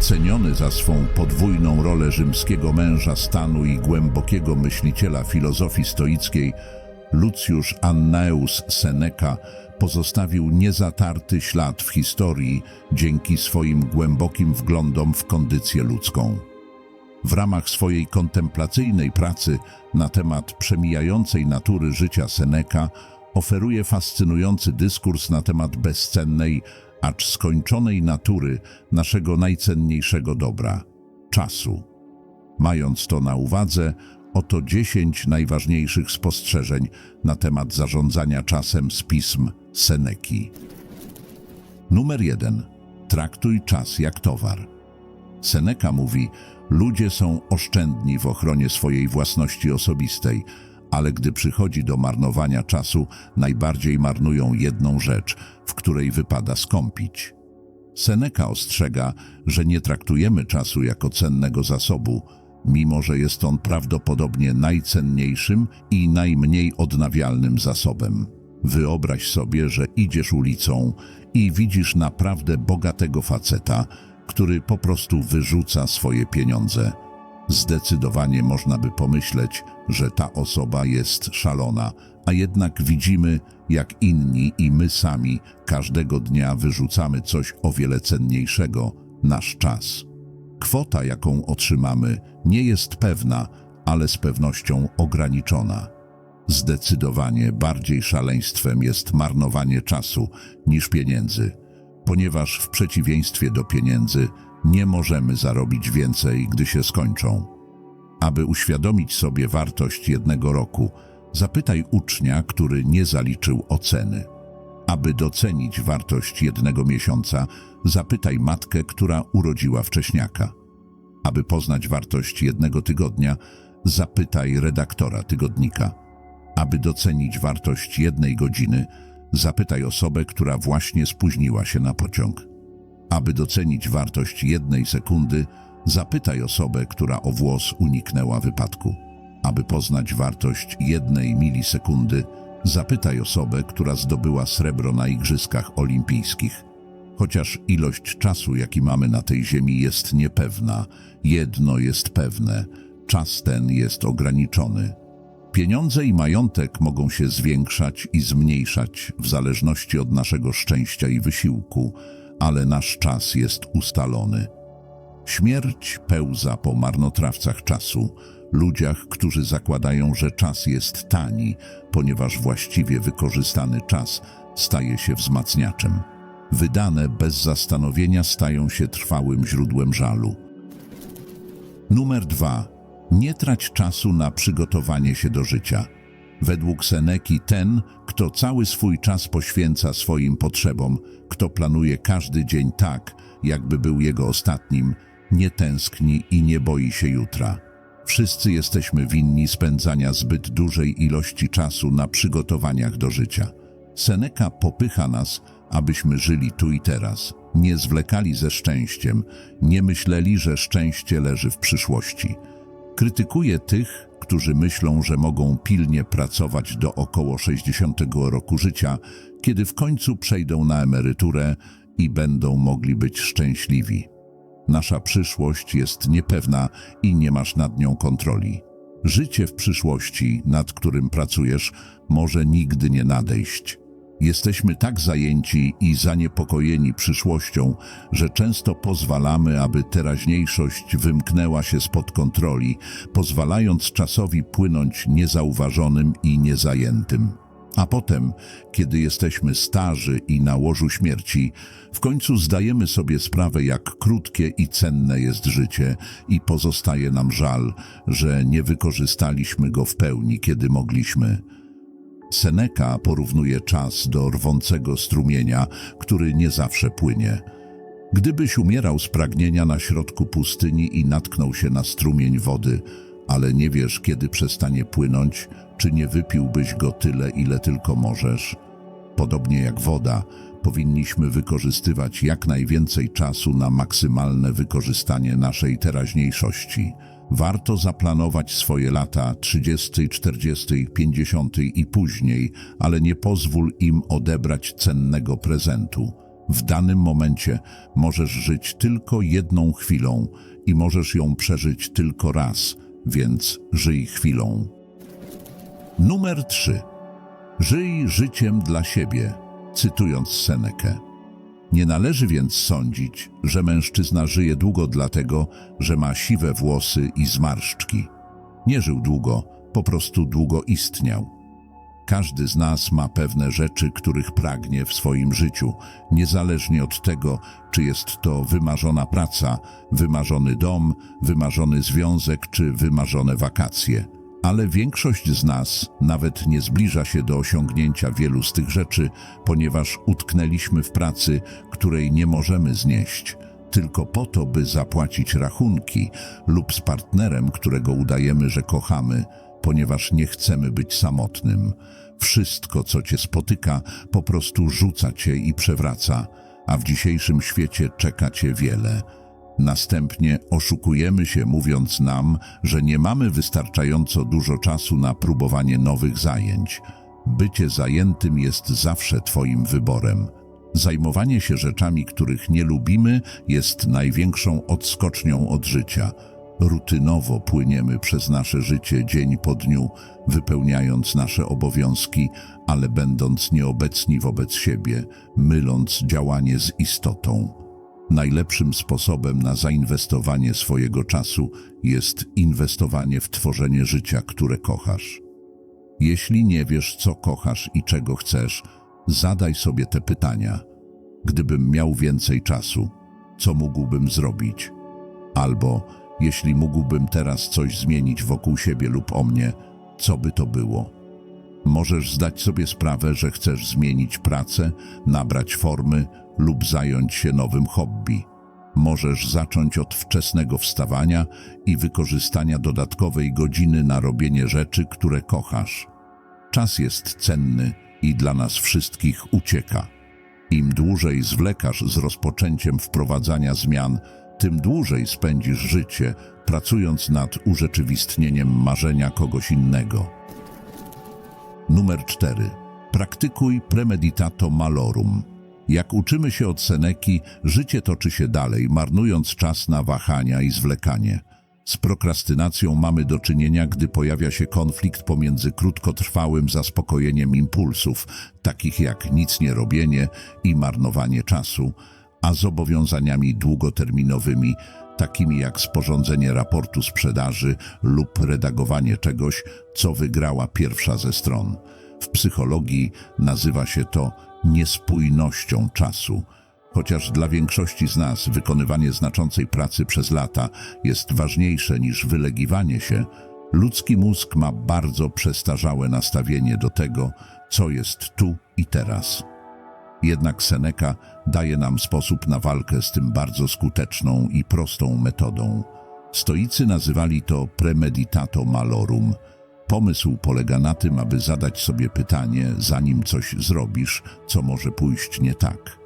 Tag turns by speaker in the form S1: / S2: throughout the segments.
S1: Ceniony za swą podwójną rolę rzymskiego męża stanu i głębokiego myśliciela filozofii stoickiej, Lucjusz Annaeus Seneca pozostawił niezatarty ślad w historii dzięki swoim głębokim wglądom w kondycję ludzką. W ramach swojej kontemplacyjnej pracy na temat przemijającej natury życia Seneca oferuje fascynujący dyskurs na temat bezcennej, acz skończonej natury naszego najcenniejszego dobra czasu. Mając to na uwadze, oto 10 najważniejszych spostrzeżeń na temat zarządzania czasem z pism Seneki. Numer 1. Traktuj czas jak towar. Seneca mówi: Ludzie są oszczędni w ochronie swojej własności osobistej, ale gdy przychodzi do marnowania czasu, najbardziej marnują jedną rzecz, w której wypada skąpić. Seneca ostrzega, że nie traktujemy czasu jako cennego zasobu, mimo że jest on prawdopodobnie najcenniejszym i najmniej odnawialnym zasobem. Wyobraź sobie, że idziesz ulicą i widzisz naprawdę bogatego faceta, który po prostu wyrzuca swoje pieniądze. Zdecydowanie można by pomyśleć, że ta osoba jest szalona, a jednak widzimy, jak inni i my sami każdego dnia wyrzucamy coś o wiele cenniejszego nasz czas. Kwota, jaką otrzymamy, nie jest pewna, ale z pewnością ograniczona. Zdecydowanie bardziej szaleństwem jest marnowanie czasu niż pieniędzy, ponieważ w przeciwieństwie do pieniędzy nie możemy zarobić więcej, gdy się skończą. Aby uświadomić sobie wartość jednego roku, zapytaj ucznia, który nie zaliczył oceny. Aby docenić wartość jednego miesiąca, zapytaj matkę, która urodziła wcześniaka. Aby poznać wartość jednego tygodnia, zapytaj redaktora tygodnika. Aby docenić wartość jednej godziny, zapytaj osobę, która właśnie spóźniła się na pociąg. Aby docenić wartość jednej sekundy, zapytaj osobę, która o włos uniknęła wypadku. Aby poznać wartość jednej milisekundy, zapytaj osobę, która zdobyła srebro na Igrzyskach Olimpijskich. Chociaż ilość czasu, jaki mamy na tej ziemi, jest niepewna, jedno jest pewne: czas ten jest ograniczony. Pieniądze i majątek mogą się zwiększać i zmniejszać w zależności od naszego szczęścia i wysiłku, ale nasz czas jest ustalony. Śmierć pełza po marnotrawcach czasu, ludziach, którzy zakładają, że czas jest tani, ponieważ właściwie wykorzystany czas staje się wzmacniaczem. Wydane bez zastanowienia stają się trwałym źródłem żalu. Numer dwa. Nie trać czasu na przygotowanie się do życia. Według Seneki ten, kto cały swój czas poświęca swoim potrzebom, kto planuje każdy dzień tak, jakby był jego ostatnim, nie tęskni i nie boi się jutra. Wszyscy jesteśmy winni spędzania zbyt dużej ilości czasu na przygotowaniach do życia. Seneca popycha nas, abyśmy żyli tu i teraz, nie zwlekali ze szczęściem, nie myśleli, że szczęście leży w przyszłości. Krytykuje tych, którzy myślą, że mogą pilnie pracować do około 60 roku życia, kiedy w końcu przejdą na emeryturę i będą mogli być szczęśliwi. Nasza przyszłość jest niepewna i nie masz nad nią kontroli. Życie w przyszłości, nad którym pracujesz, może nigdy nie nadejść. Jesteśmy tak zajęci i zaniepokojeni przyszłością, że często pozwalamy, aby teraźniejszość wymknęła się spod kontroli, pozwalając czasowi płynąć niezauważonym i niezajętym. A potem, kiedy jesteśmy starzy i na łożu śmierci, w końcu zdajemy sobie sprawę, jak krótkie i cenne jest życie i pozostaje nam żal, że nie wykorzystaliśmy go w pełni, kiedy mogliśmy. Seneca porównuje czas do rwącego strumienia, który nie zawsze płynie. Gdybyś umierał z pragnienia na środku pustyni i natknął się na strumień wody, ale nie wiesz, kiedy przestanie płynąć, czy nie wypiłbyś go tyle, ile tylko możesz? Podobnie jak woda, powinniśmy wykorzystywać jak najwięcej czasu na maksymalne wykorzystanie naszej teraźniejszości. Warto zaplanować swoje lata 30, 40, 50 i później, ale nie pozwól im odebrać cennego prezentu. W danym momencie możesz żyć tylko jedną chwilą i możesz ją przeżyć tylko raz, więc żyj chwilą. Numer 3. Żyj życiem dla siebie, cytując Senekę. Nie należy więc sądzić, że mężczyzna żyje długo dlatego, że ma siwe włosy i zmarszczki. Nie żył długo, po prostu długo istniał. Każdy z nas ma pewne rzeczy, których pragnie w swoim życiu, niezależnie od tego, czy jest to wymarzona praca, wymarzony dom, wymarzony związek czy wymarzone wakacje. Ale większość z nas nawet nie zbliża się do osiągnięcia wielu z tych rzeczy, ponieważ utknęliśmy w pracy, której nie możemy znieść, tylko po to, by zapłacić rachunki lub z partnerem, którego udajemy, że kochamy, ponieważ nie chcemy być samotnym. Wszystko, co cię spotyka, po prostu rzuca cię i przewraca, a w dzisiejszym świecie czeka cię wiele. Następnie oszukujemy się, mówiąc nam, że nie mamy wystarczająco dużo czasu na próbowanie nowych zajęć. Bycie zajętym jest zawsze Twoim wyborem. Zajmowanie się rzeczami, których nie lubimy, jest największą odskocznią od życia. Rutynowo płyniemy przez nasze życie dzień po dniu, wypełniając nasze obowiązki, ale będąc nieobecni wobec siebie, myląc działanie z istotą. Najlepszym sposobem na zainwestowanie swojego czasu jest inwestowanie w tworzenie życia, które kochasz. Jeśli nie wiesz, co kochasz i czego chcesz, zadaj sobie te pytania. Gdybym miał więcej czasu, co mógłbym zrobić? Albo, jeśli mógłbym teraz coś zmienić wokół siebie lub o mnie, co by to było? Możesz zdać sobie sprawę, że chcesz zmienić pracę, nabrać formy lub zająć się nowym hobby. Możesz zacząć od wczesnego wstawania i wykorzystania dodatkowej godziny na robienie rzeczy, które kochasz. Czas jest cenny i dla nas wszystkich ucieka. Im dłużej zwlekasz z rozpoczęciem wprowadzania zmian, tym dłużej spędzisz życie pracując nad urzeczywistnieniem marzenia kogoś innego. Numer 4. Praktykuj premeditato malorum. Jak uczymy się od Seneki, życie toczy się dalej, marnując czas na wahania i zwlekanie. Z prokrastynacją mamy do czynienia, gdy pojawia się konflikt pomiędzy krótkotrwałym zaspokojeniem impulsów, takich jak nic nie robienie i marnowanie czasu, a zobowiązaniami długoterminowymi, takimi jak sporządzenie raportu sprzedaży lub redagowanie czegoś, co wygrała pierwsza ze stron. W psychologii nazywa się to niespójnością czasu. Chociaż dla większości z nas wykonywanie znaczącej pracy przez lata jest ważniejsze niż wylegiwanie się, ludzki mózg ma bardzo przestarzałe nastawienie do tego, co jest tu i teraz. Jednak Seneca daje nam sposób na walkę z tym bardzo skuteczną i prostą metodą. Stoicy nazywali to premeditato malorum. Pomysł polega na tym, aby zadać sobie pytanie, zanim coś zrobisz, co może pójść nie tak.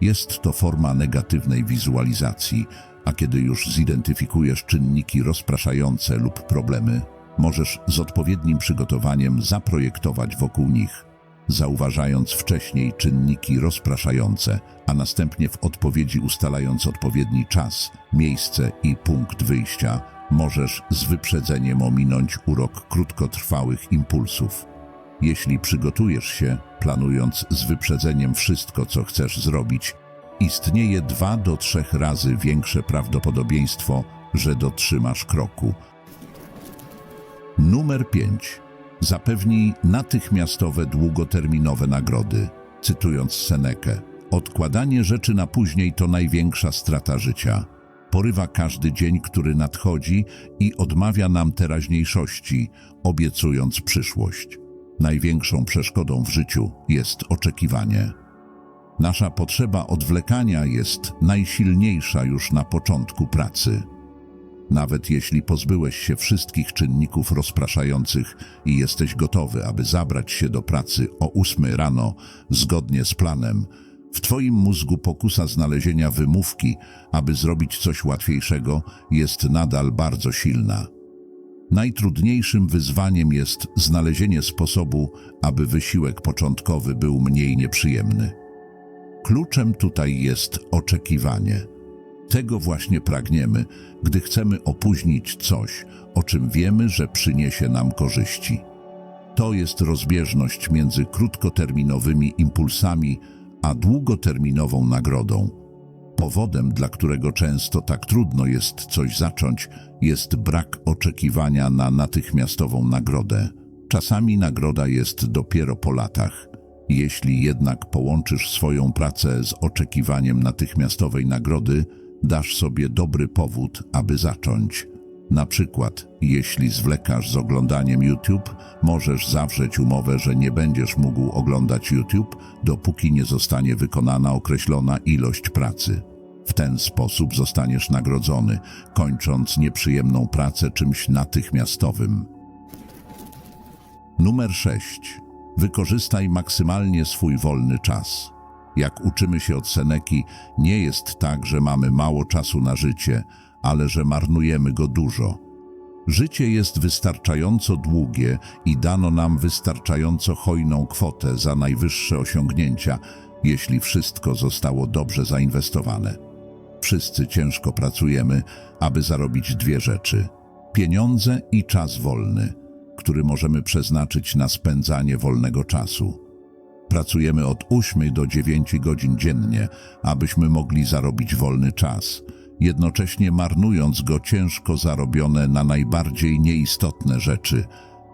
S1: Jest to forma negatywnej wizualizacji, a kiedy już zidentyfikujesz czynniki rozpraszające lub problemy, możesz z odpowiednim przygotowaniem zaprojektować wokół nich zauważając wcześniej czynniki rozpraszające, a następnie w odpowiedzi ustalając odpowiedni czas, miejsce i punkt wyjścia, możesz z wyprzedzeniem ominąć urok krótkotrwałych impulsów. Jeśli przygotujesz się, planując z wyprzedzeniem wszystko, co chcesz zrobić, istnieje dwa do trzech razy większe prawdopodobieństwo, że dotrzymasz kroku. Numer 5 zapewni natychmiastowe długoterminowe nagrody. Cytując Senekę, odkładanie rzeczy na później to największa strata życia. Porywa każdy dzień, który nadchodzi i odmawia nam teraźniejszości, obiecując przyszłość. Największą przeszkodą w życiu jest oczekiwanie. Nasza potrzeba odwlekania jest najsilniejsza już na początku pracy. Nawet jeśli pozbyłeś się wszystkich czynników rozpraszających i jesteś gotowy, aby zabrać się do pracy o ósmy rano, zgodnie z planem, w Twoim mózgu pokusa znalezienia wymówki, aby zrobić coś łatwiejszego, jest nadal bardzo silna. Najtrudniejszym wyzwaniem jest znalezienie sposobu, aby wysiłek początkowy był mniej nieprzyjemny. Kluczem tutaj jest oczekiwanie. Tego właśnie pragniemy, gdy chcemy opóźnić coś, o czym wiemy, że przyniesie nam korzyści. To jest rozbieżność między krótkoterminowymi impulsami a długoterminową nagrodą. Powodem, dla którego często tak trudno jest coś zacząć, jest brak oczekiwania na natychmiastową nagrodę. Czasami nagroda jest dopiero po latach. Jeśli jednak połączysz swoją pracę z oczekiwaniem natychmiastowej nagrody, dasz sobie dobry powód, aby zacząć. Na przykład, jeśli zwlekasz z oglądaniem YouTube, możesz zawrzeć umowę, że nie będziesz mógł oglądać YouTube, dopóki nie zostanie wykonana określona ilość pracy. W ten sposób zostaniesz nagrodzony, kończąc nieprzyjemną pracę czymś natychmiastowym. Numer 6. Wykorzystaj maksymalnie swój wolny czas. Jak uczymy się od Seneki, nie jest tak, że mamy mało czasu na życie, ale że marnujemy go dużo. Życie jest wystarczająco długie i dano nam wystarczająco hojną kwotę za najwyższe osiągnięcia, jeśli wszystko zostało dobrze zainwestowane. Wszyscy ciężko pracujemy, aby zarobić dwie rzeczy: pieniądze i czas wolny, który możemy przeznaczyć na spędzanie wolnego czasu. Pracujemy od 8 do 9 godzin dziennie, abyśmy mogli zarobić wolny czas, jednocześnie marnując go ciężko zarobione na najbardziej nieistotne rzeczy,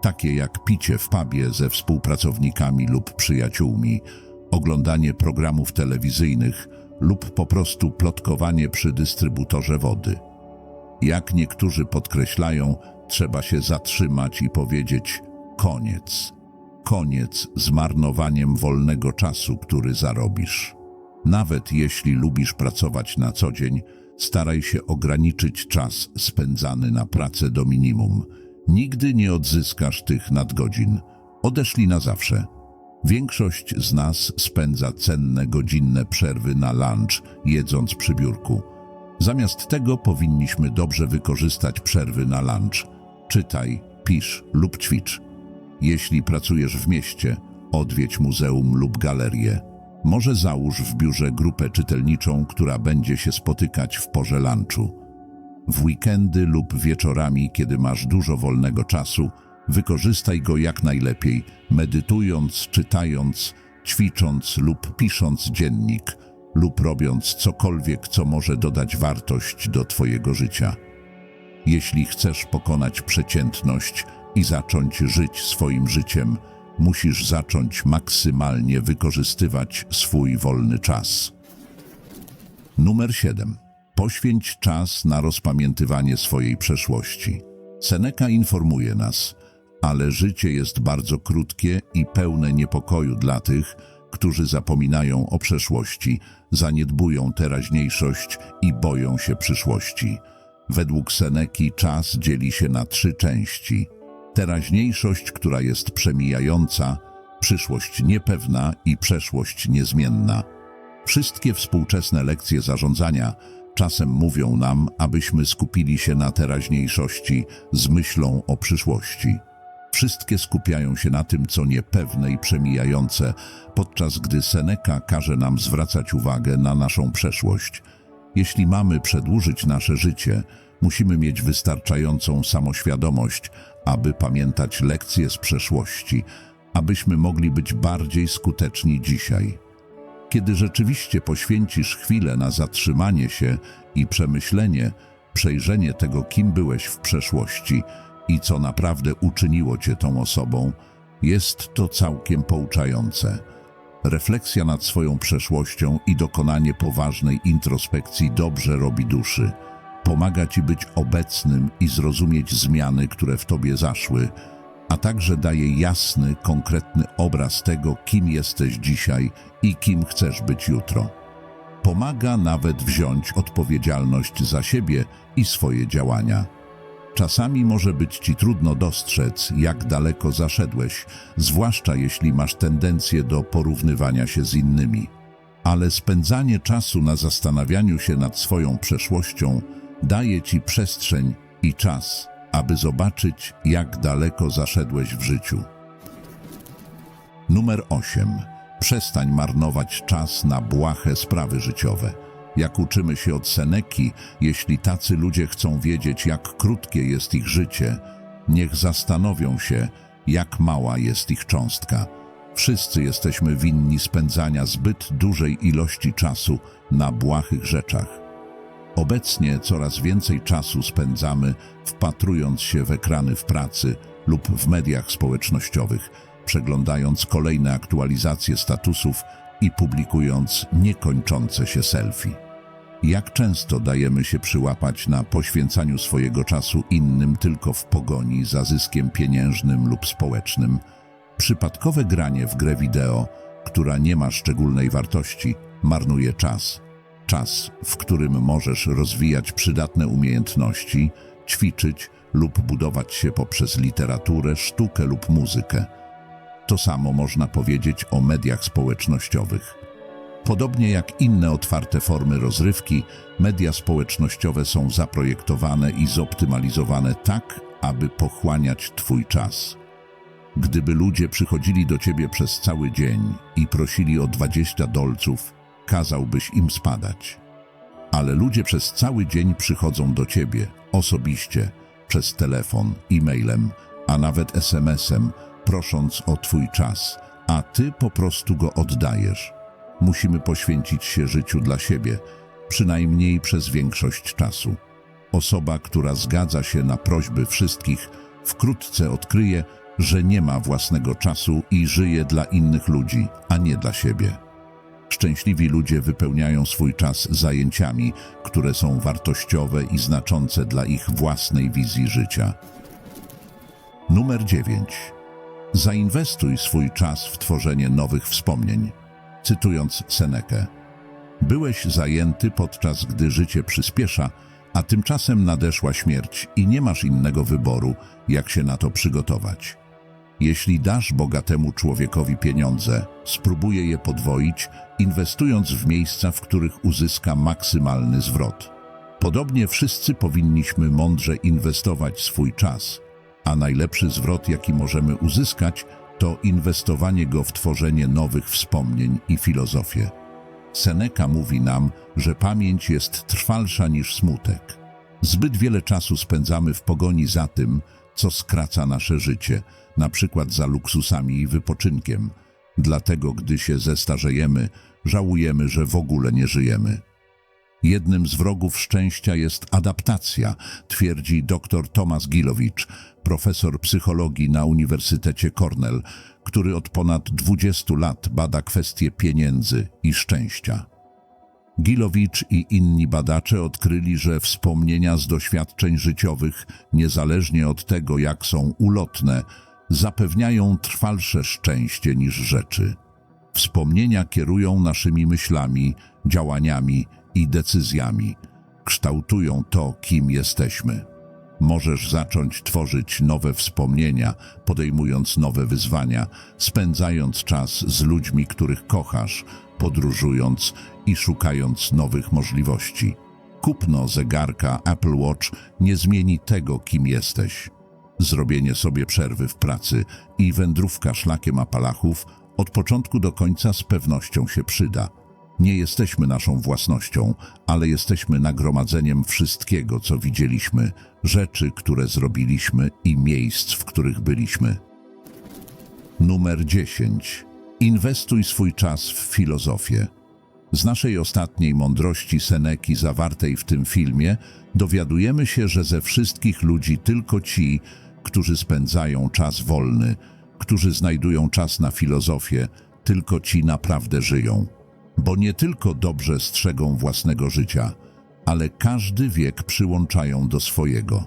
S1: takie jak picie w pubie ze współpracownikami lub przyjaciółmi, oglądanie programów telewizyjnych lub po prostu plotkowanie przy dystrybutorze wody. Jak niektórzy podkreślają, trzeba się zatrzymać i powiedzieć koniec. Koniec z marnowaniem wolnego czasu, który zarobisz. Nawet jeśli lubisz pracować na co dzień, staraj się ograniczyć czas spędzany na pracę do minimum. Nigdy nie odzyskasz tych nadgodzin. Odeszli na zawsze. Większość z nas spędza cenne godzinne przerwy na lunch, jedząc przy biurku. Zamiast tego powinniśmy dobrze wykorzystać przerwy na lunch. Czytaj, pisz lub ćwicz. Jeśli pracujesz w mieście, odwiedź muzeum lub galerię. Może załóż w biurze grupę czytelniczą, która będzie się spotykać w porze lunchu. W weekendy lub wieczorami, kiedy masz dużo wolnego czasu, wykorzystaj go jak najlepiej, medytując, czytając, ćwicząc lub pisząc dziennik, lub robiąc cokolwiek, co może dodać wartość do Twojego życia. Jeśli chcesz pokonać przeciętność i zacząć żyć swoim życiem, musisz zacząć maksymalnie wykorzystywać swój wolny czas. Numer 7. Poświęć czas na rozpamiętywanie swojej przeszłości. Seneca informuje nas, ale życie jest bardzo krótkie i pełne niepokoju dla tych, którzy zapominają o przeszłości, zaniedbują teraźniejszość i boją się przyszłości. Według Seneki czas dzieli się na trzy części. Teraźniejszość, która jest przemijająca, przyszłość niepewna i przeszłość niezmienna. Wszystkie współczesne lekcje zarządzania czasem mówią nam, abyśmy skupili się na teraźniejszości z myślą o przyszłości. Wszystkie skupiają się na tym, co niepewne i przemijające, podczas gdy Seneca każe nam zwracać uwagę na naszą przeszłość. Jeśli mamy przedłużyć nasze życie, musimy mieć wystarczającą samoświadomość, aby pamiętać lekcje z przeszłości, abyśmy mogli być bardziej skuteczni dzisiaj. Kiedy rzeczywiście poświęcisz chwilę na zatrzymanie się i przemyślenie, przejrzenie tego, kim byłeś w przeszłości i co naprawdę uczyniło cię tą osobą, jest to całkiem pouczające. Refleksja nad swoją przeszłością i dokonanie poważnej introspekcji dobrze robi duszy. Pomaga ci być obecnym i zrozumieć zmiany, które w tobie zaszły, a także daje jasny, konkretny obraz tego, kim jesteś dzisiaj i kim chcesz być jutro. Pomaga nawet wziąć odpowiedzialność za siebie i swoje działania. Czasami może być ci trudno dostrzec, jak daleko zaszedłeś, zwłaszcza jeśli masz tendencję do porównywania się z innymi. Ale spędzanie czasu na zastanawianiu się nad swoją przeszłością daje ci przestrzeń i czas, aby zobaczyć, jak daleko zaszedłeś w życiu. Numer 8. Przestań marnować czas na błahe sprawy życiowe. Jak uczymy się od Seneki, jeśli tacy ludzie chcą wiedzieć, jak krótkie jest ich życie, niech zastanowią się, jak mała jest ich cząstka. Wszyscy jesteśmy winni spędzania zbyt dużej ilości czasu na błahych rzeczach. Obecnie coraz więcej czasu spędzamy wpatrując się w ekrany w pracy lub w mediach społecznościowych, przeglądając kolejne aktualizacje statusów i publikując niekończące się selfie. Jak często dajemy się przyłapać na poświęcaniu swojego czasu innym tylko w pogoni za zyskiem pieniężnym lub społecznym? Przypadkowe granie w grę wideo, która nie ma szczególnej wartości, marnuje czas. Czas, w którym możesz rozwijać przydatne umiejętności, ćwiczyć lub budować się poprzez literaturę, sztukę lub muzykę. To samo można powiedzieć o mediach społecznościowych. Podobnie jak inne otwarte formy rozrywki, media społecznościowe są zaprojektowane i zoptymalizowane tak, aby pochłaniać Twój czas. Gdyby ludzie przychodzili do Ciebie przez cały dzień i prosili o 20 dolców, kazałbyś im spadać. Ale ludzie przez cały dzień przychodzą do Ciebie osobiście, przez telefon, e-mailem, a nawet SMS-em, prosząc o Twój czas, a Ty po prostu go oddajesz. Musimy poświęcić się życiu dla siebie, przynajmniej przez większość czasu. Osoba, która zgadza się na prośby wszystkich, wkrótce odkryje, że nie ma własnego czasu i żyje dla innych ludzi, a nie dla siebie. Szczęśliwi ludzie wypełniają swój czas zajęciami, które są wartościowe i znaczące dla ich własnej wizji życia. Numer 9. Zainwestuj swój czas w tworzenie nowych wspomnień. Cytując Senekę. Byłeś zajęty podczas gdy życie przyspiesza, a tymczasem nadeszła śmierć i nie masz innego wyboru, jak się na to przygotować. Jeśli dasz bogatemu człowiekowi pieniądze, spróbuje je podwoić, inwestując w miejsca, w których uzyska maksymalny zwrot. Podobnie wszyscy powinniśmy mądrze inwestować swój czas, a najlepszy zwrot, jaki możemy uzyskać, to inwestowanie go w tworzenie nowych wspomnień i filozofię. Seneca mówi nam, że pamięć jest trwalsza niż smutek. Zbyt wiele czasu spędzamy w pogoni za tym, co skraca nasze życie, na przykład za luksusami i wypoczynkiem. Dlatego, gdy się zestarzejemy, żałujemy, że w ogóle nie żyjemy. Jednym z wrogów szczęścia jest adaptacja, twierdzi dr Tomasz Gilowicz, profesor psychologii na Uniwersytecie Cornell, który od ponad 20 lat bada kwestie pieniędzy i szczęścia. Gilowicz i inni badacze odkryli, że wspomnienia z doświadczeń życiowych, niezależnie od tego, jak są ulotne, zapewniają trwalsze szczęście niż rzeczy. Wspomnienia kierują naszymi myślami, działaniami i decyzjami, kształtują to, kim jesteśmy. Możesz zacząć tworzyć nowe wspomnienia, podejmując nowe wyzwania, spędzając czas z ludźmi, których kochasz, podróżując i szukając nowych możliwości. Kupno zegarka Apple Watch nie zmieni tego, kim jesteś. Zrobienie sobie przerwy w pracy i wędrówka szlakiem Apalachów od początku do końca z pewnością się przyda. Nie jesteśmy naszą własnością, ale jesteśmy nagromadzeniem wszystkiego, co widzieliśmy, rzeczy, które zrobiliśmy i miejsc, w których byliśmy. Numer 10. Inwestuj swój czas w filozofię. Z naszej ostatniej mądrości Seneki zawartej w tym filmie dowiadujemy się, że ze wszystkich ludzi tylko ci, którzy spędzają czas wolny, którzy znajdują czas na filozofię, tylko ci naprawdę żyją. Bo nie tylko dobrze strzegą własnego życia, ale każdy wiek przyłączają do swojego.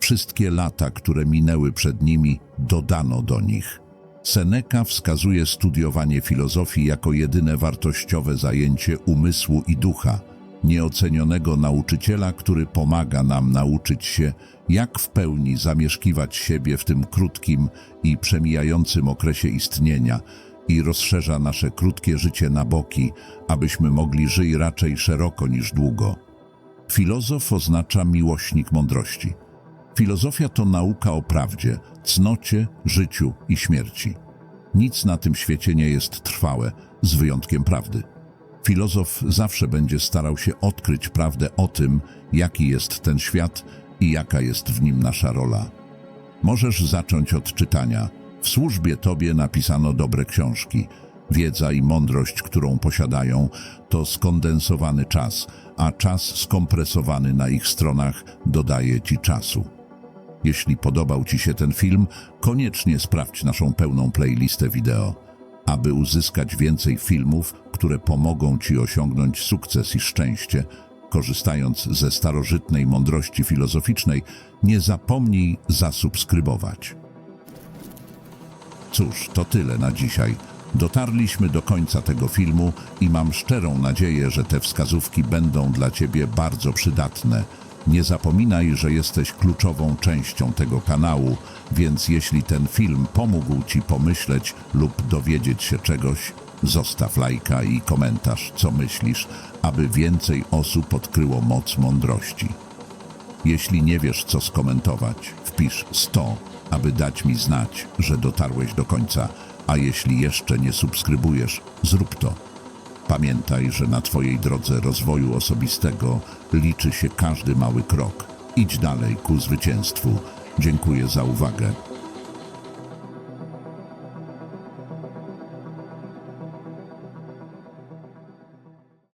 S1: Wszystkie lata, które minęły przed nimi, dodano do nich. Seneca wskazuje studiowanie filozofii jako jedyne wartościowe zajęcie umysłu i ducha, nieocenionego nauczyciela, który pomaga nam nauczyć się, jak w pełni zamieszkiwać siebie w tym krótkim i przemijającym okresie istnienia i rozszerza nasze krótkie życie na boki, abyśmy mogli żyć raczej szeroko niż długo. Filozof oznacza miłośnik mądrości. Filozofia to nauka o prawdzie, cnocie, życiu i śmierci. Nic na tym świecie nie jest trwałe, z wyjątkiem prawdy. Filozof zawsze będzie starał się odkryć prawdę o tym, jaki jest ten świat i jaka jest w nim nasza rola. Możesz zacząć od czytania. W służbie Tobie napisano dobre książki. Wiedza i mądrość, którą posiadają, to skondensowany czas, a czas skompresowany na ich stronach dodaje Ci czasu. Jeśli podobał Ci się ten film, koniecznie sprawdź naszą pełną playlistę wideo. Aby uzyskać więcej filmów, które pomogą Ci osiągnąć sukces i szczęście, korzystając ze starożytnej mądrości filozoficznej, nie zapomnij zasubskrybować. Cóż, to tyle na dzisiaj. Dotarliśmy do końca tego filmu i mam szczerą nadzieję, że te wskazówki będą dla Ciebie bardzo przydatne. Nie zapominaj, że jesteś kluczową częścią tego kanału, więc jeśli ten film pomógł Ci pomyśleć lub dowiedzieć się czegoś, zostaw lajka i komentarz, co myślisz, aby więcej osób odkryło moc mądrości. Jeśli nie wiesz, co skomentować, wpisz 100, aby dać mi znać, że dotarłeś do końca, a jeśli jeszcze nie subskrybujesz, zrób to. Pamiętaj, że na Twojej drodze rozwoju osobistego liczy się każdy mały krok. Idź dalej ku zwycięstwu. Dziękuję za uwagę.